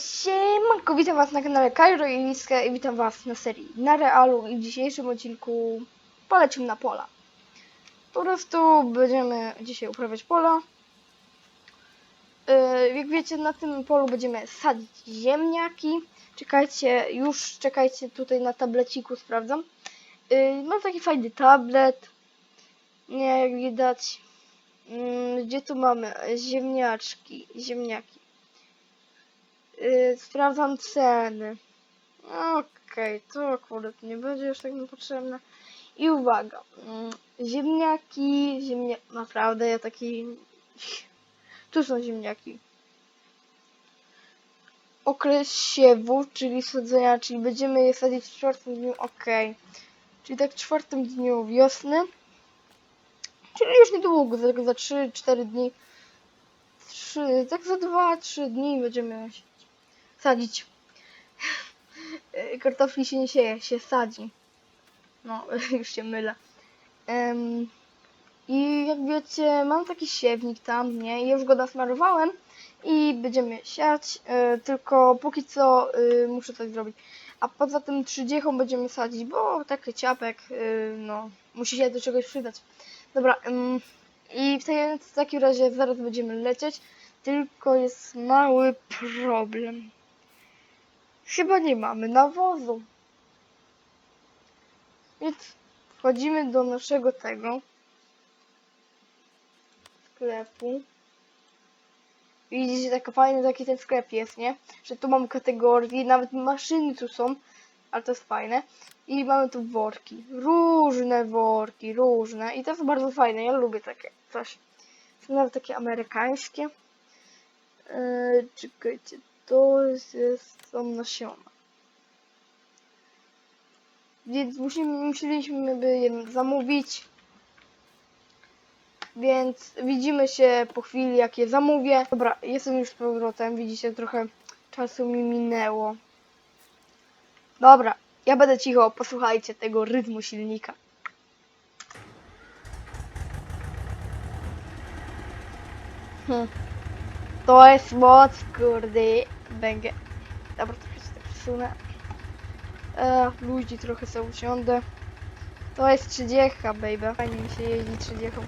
Siemanko, witam was na kanale Kairo i Liska i witam was na serii na realu i w dzisiejszym odcinku polecimy na pola. Po prostu będziemy dzisiaj uprawiać pola. Yy, jak wiecie, na tym polu będziemy sadzić ziemniaki. Czekajcie, już czekajcie tutaj na tableciku, sprawdzam. Yy, mam taki fajny tablet. Nie, jak widać. Yy, gdzie tu mamy? Ziemniaczki, ziemniaki. Yy, sprawdzam ceny. Okej, to akurat nie będzie już tak mi potrzebne. I uwaga, mm, ziemniaki, ziemnia... Naprawdę, ja taki... Tu są ziemniaki. Okres siewu, czyli sadzenia, czyli będziemy je sadzić w czwartym dniu, okej. Czyli tak w czwartym dniu wiosny. Czyli już niedługo, za, za 3-4 dni. 3, tak za 2-3 dni będziemy sadzić. Kartofli się nie sieje, się sadzi. No, już się mylę. Em, I jak wiecie, mam taki siewnik tam, nie? Już go nasmarowałem i będziemy siać, e, tylko póki co e, muszę coś zrobić. A poza tym trzydziechą będziemy sadzić, bo taki ciapek, e, no, musi się do czegoś przydać. Dobra, i w, tej, w takim razie zaraz będziemy lecieć, tylko jest mały problem. Chyba nie mamy nawozu. Więc wchodzimy do naszego tego sklepu. Widzicie, taki fajny taki ten sklep jest, nie? Że tu mam kategorie, nawet maszyny tu są, ale to jest fajne. I mamy tu worki. Różne worki, różne. I to jest bardzo fajne, ja lubię takie coś. Są nawet takie amerykańskie. Yy, czekajcie, to jest, jest nasiona. Więc musimy, musieliśmy by je zamówić. Więc widzimy się po chwili, jak je zamówię. Dobra, jestem już z powrotem. Widzicie, trochę czasu mi minęło. Dobra, ja będę cicho. Posłuchajcie tego rytmu silnika. Hm. To jest moc, kurde. Będę. Dobra, trochę się tak przesunę. E, ludzi trochę sobie usiądę. To jest 30, baby. Fajnie mi się jeździ 30.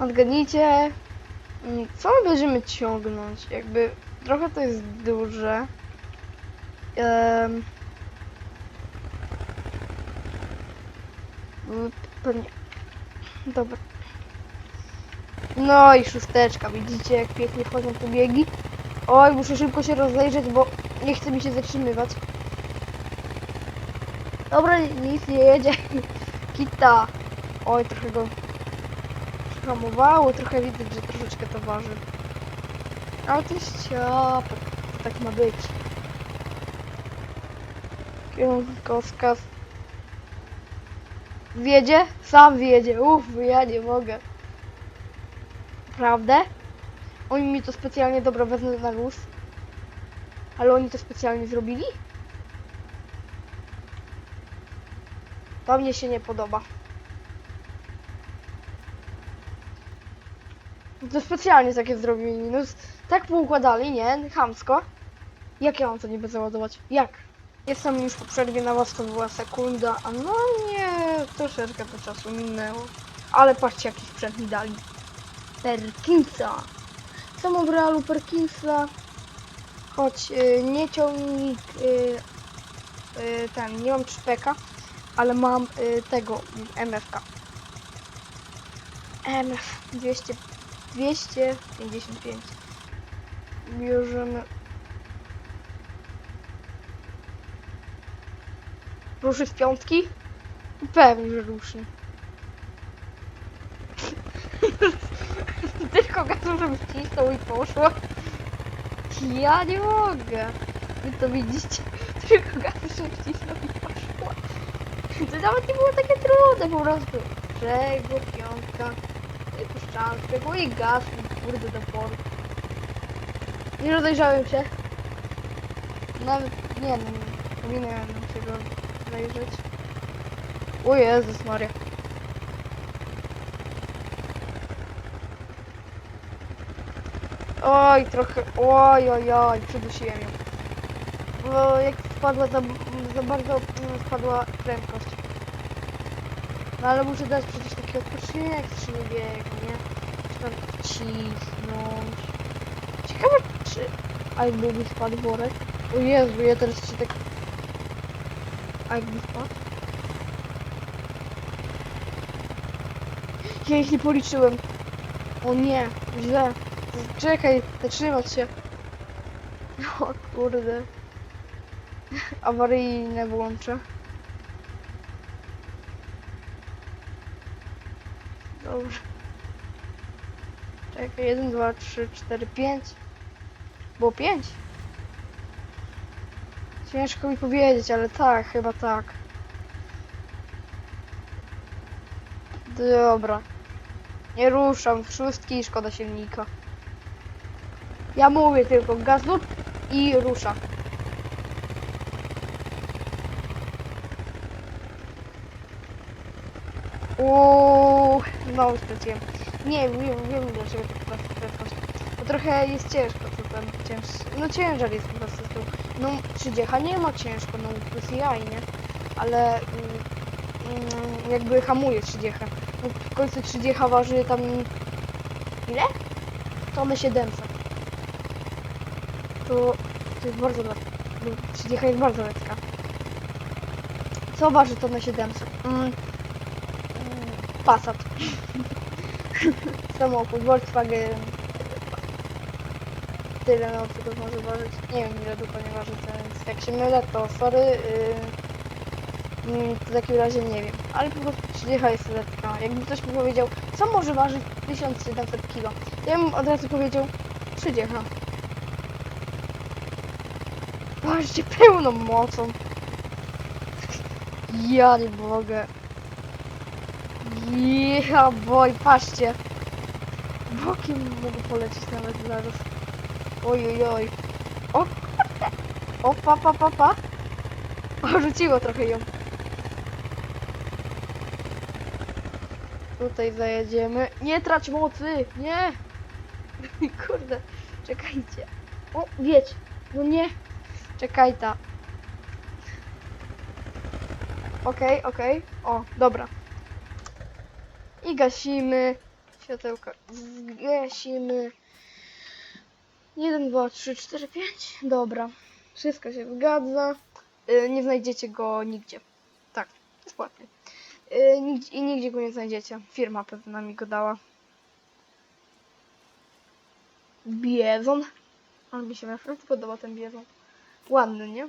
Odgadnijcie, co my będziemy ciągnąć? Jakby trochę to jest duże. Pewnie. Dobra. No i szósteczka, widzicie jak pięknie wchodzą tu biegi? Oj, muszę szybko się rozejrzeć, bo nie chce mi się zatrzymywać. Dobra, nic nie jedzie. Kita. Oj, trochę go hamowało, trochę widać, że troszeczkę to waży. Ale to jest ciapek, tak ma być. Kierunkowskaz. Wiedzie? Sam wiedzie, uff, ja nie mogę. Prawdę? Oni mi to specjalnie, dobra, wezmę na luz. Ale oni to specjalnie zrobili? To mnie się nie podoba. To specjalnie takie zrobili. No, s- tak poukładali, nie? Chamsko. Jak ja mam to niby załadować? Jak? Jestem już po przerwie na was, to była sekunda, a no nie, troszeczkę to czasu minęło. Ale patrzcie, jaki sprzęt mi dali. Perkinsa. Co mam w realu Perkinsa? Choć y, nie ciągnik, y, y, ten, nie mam czpeka, ale mam y, tego, MFK. MF 200 255. Bierzemy. Ruszy z piątki? Pewnie, że ruszy. Tylko gazu, żeby wcisnął i poszło. Ja nie mogę. Wy to widzicie. Tylko gazu, żeby wcisnął i poszło. To nawet nie było takie trudne po prostu. Czego piątka? Puszczałem szpiegu i gaz, kurde, do pory. Nie rozejrzałem się. Nawet, nie wiem, powinienem się go zajrzeć. O Jezus Maria. Oj, trochę, oj, oj, oj, przydusiłem ją. Bo jak spadła za, za bardzo mm, spadła prędkość. No ale muszę dać przecież taki odpoczynek, się nie biegnie, nie? Czy tam cisnąć. Ciekawe czy... A jakby mi spadł worek? O Jezu, ja teraz się tak... A jakby spadł? Ja ich nie policzyłem. O nie, źle. Czekaj, zatrzymać się. O kurde. Awaryjne włączę. Dobrze. Czekaj, 1, 2, 3, 4, 5. Było 5? Ciężko mi powiedzieć, ale tak, chyba tak. Dobra. Nie ruszam, szóstki szkoda silnika. Ja mówię tylko gaz lub i rusza. Uuu, znowu straciłem. Nie, wiem, wiem dlaczego tak prędko- prędkość. Bo trochę jest ciężko, co tam cięż... No ciężar jest po prostu tyłu. No 30 nie ma ciężko, no plus jaj, nie? Ale mm, mm, jakby hamuje 30. No w końcu 30 waży tam... Ile? Tonę 700. To, to jest bardzo lekka. No, 30 jest bardzo lekka. Co waży tonę 700? Mm, mm, Passat. Samochód, Volkswagen. Tyle no, tylko może ważyć. Nie wiem ile dokładnie waży ten, jak się mylę, to sorry. Yy, mm, w takim razie nie wiem. Ale po prostu 30 jest lekka. Jakby ktoś mi powiedział, co może ważyć 1700 kg, ja bym od razu powiedział 30. Patrzcie, pełną mocą. Ja nie mogę. Ja boj, patrzcie. Bokiem mogę polecieć nawet zaraz. Oj, oj, oj. O, o, pa, pa, pa, pa. O, rzuciło trochę ją. Tutaj zajedziemy. Nie trać mocy, nie. Kurde, czekajcie. O, wiedź. No nie. Czekaj ta. Okej, okej. O, dobra. I gasimy. Światełka zgasimy. 1, 2, 3, 4, 5. Dobra. Wszystko się zgadza. Y, nie znajdziecie go nigdzie. Tak, bezpłatnie. Y, I nigdzie go nie znajdziecie. Firma pewna mi go dała. Biezon. On mi się naprawdę podoba ten biezon. Ładny, nie?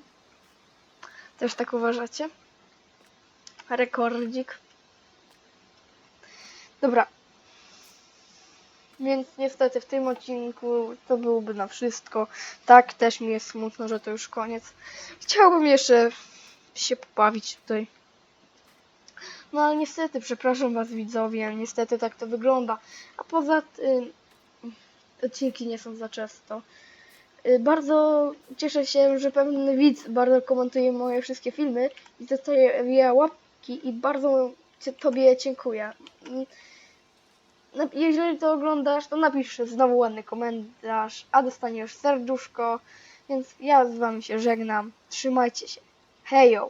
Też tak uważacie? Rekordzik. Dobra. Więc niestety w tym odcinku to byłoby na wszystko. Tak, też mi jest smutno, że to już koniec. Chciałbym jeszcze się pobawić tutaj. No ale niestety, przepraszam was widzowie, niestety tak to wygląda. A poza tym odcinki nie są za często. Y, Bardzo cieszę się, że pewien widz bardzo komentuje moje wszystkie filmy i zostaje łapki i bardzo Tobie dziękuję. Nap- Jeżeli to oglądasz, to napisz znowu ładny komentarz, a dostaniesz serduszko. Więc ja z Wami się żegnam. Trzymajcie się. Hejo!